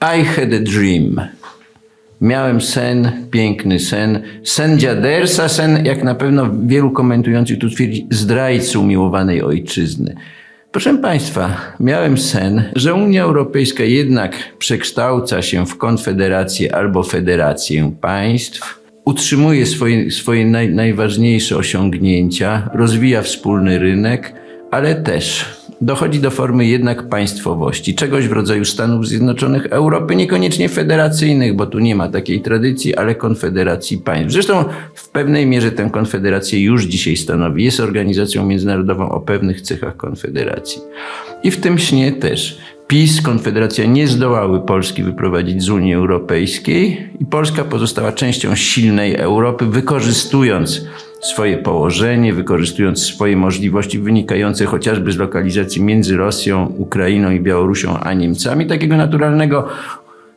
I had a dream. Miałem sen, piękny sen. Sen dziadersa, sen, jak na pewno wielu komentujących tu twierdzi, zdrajcy umiłowanej ojczyzny. Proszę Państwa, miałem sen, że Unia Europejska jednak przekształca się w konfederację albo federację państw, utrzymuje swoje, swoje naj, najważniejsze osiągnięcia, rozwija wspólny rynek, ale też dochodzi do formy jednak państwowości, czegoś w rodzaju Stanów Zjednoczonych Europy, niekoniecznie federacyjnych, bo tu nie ma takiej tradycji, ale konfederacji państw. Zresztą w pewnej mierze tę konfederację już dzisiaj stanowi. Jest organizacją międzynarodową o pewnych cechach konfederacji. I w tym śnie też PiS, Konfederacja nie zdołały Polski wyprowadzić z Unii Europejskiej i Polska pozostała częścią silnej Europy, wykorzystując swoje położenie, wykorzystując swoje możliwości wynikające chociażby z lokalizacji między Rosją, Ukrainą i Białorusią, a Niemcami, takiego naturalnego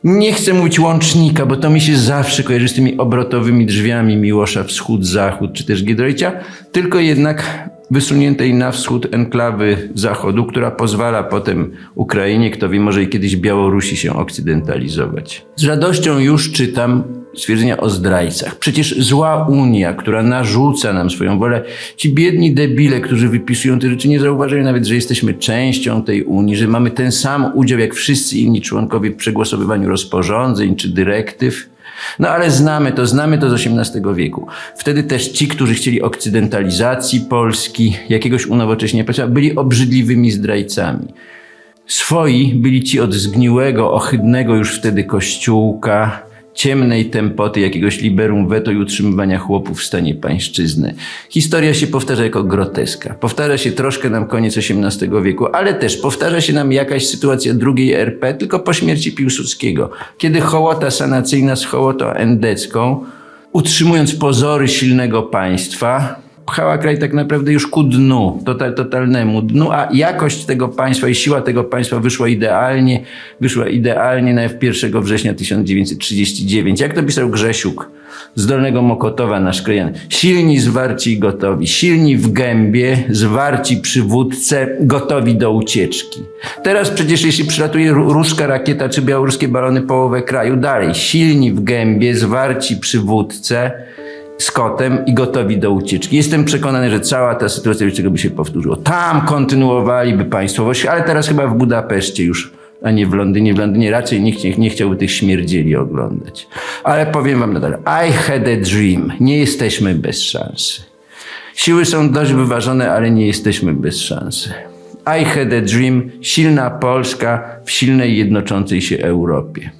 nie chcę mówić łącznika, bo to mi się zawsze kojarzy z tymi obrotowymi drzwiami Miłosza Wschód-Zachód, czy też Giedroycia, tylko jednak wysuniętej na wschód enklawy Zachodu, która pozwala potem Ukrainie, kto wie, może i kiedyś Białorusi się okcydentalizować. Z radością już czytam stwierdzenia o zdrajcach. Przecież zła Unia, która narzuca nam swoją wolę, ci biedni debile, którzy wypisują te rzeczy, nie zauważają nawet, że jesteśmy częścią tej Unii, że mamy ten sam udział jak wszyscy inni członkowie w przegłosowywaniu rozporządzeń czy dyrektyw. No ale znamy to, znamy to z XVIII wieku. Wtedy też ci, którzy chcieli okcydentalizacji Polski, jakiegoś unowocześnienia byli obrzydliwymi zdrajcami. Swoi byli ci od zgniłego, ohydnego już wtedy kościółka, ciemnej tempoty jakiegoś liberum veto i utrzymywania chłopów w stanie pańszczyzny. Historia się powtarza jako groteska. Powtarza się troszkę nam koniec XVIII wieku, ale też powtarza się nam jakaś sytuacja drugiej RP, tylko po śmierci Piłsudskiego, kiedy hołota sanacyjna z hołotą endecką, utrzymując pozory silnego państwa, pchała kraj tak naprawdę już ku dnu, total, totalnemu dnu, a jakość tego państwa i siła tego państwa wyszła idealnie, wyszła idealnie na 1 września 1939. Jak to pisał Grzesiuk z Dolnego Mokotowa, nasz krajan. Silni, zwarci i gotowi. Silni w gębie, zwarci przywódce, gotowi do ucieczki. Teraz przecież jeśli przylatuje ruska rakieta czy białoruskie balony połowę kraju, dalej. Silni w gębie, zwarci przywódce, z i gotowi do ucieczki. Jestem przekonany, że cała ta sytuacja czego by się powtórzyło. Tam kontynuowaliby państwowość, ale teraz chyba w Budapeszcie już, a nie w Londynie. W Londynie raczej nikt nie chciałby tych śmierdzieli oglądać. Ale powiem wam nadal, I had a dream. Nie jesteśmy bez szansy. Siły są dość wyważone, ale nie jesteśmy bez szansy. I had a dream. Silna Polska w silnej, jednoczącej się Europie.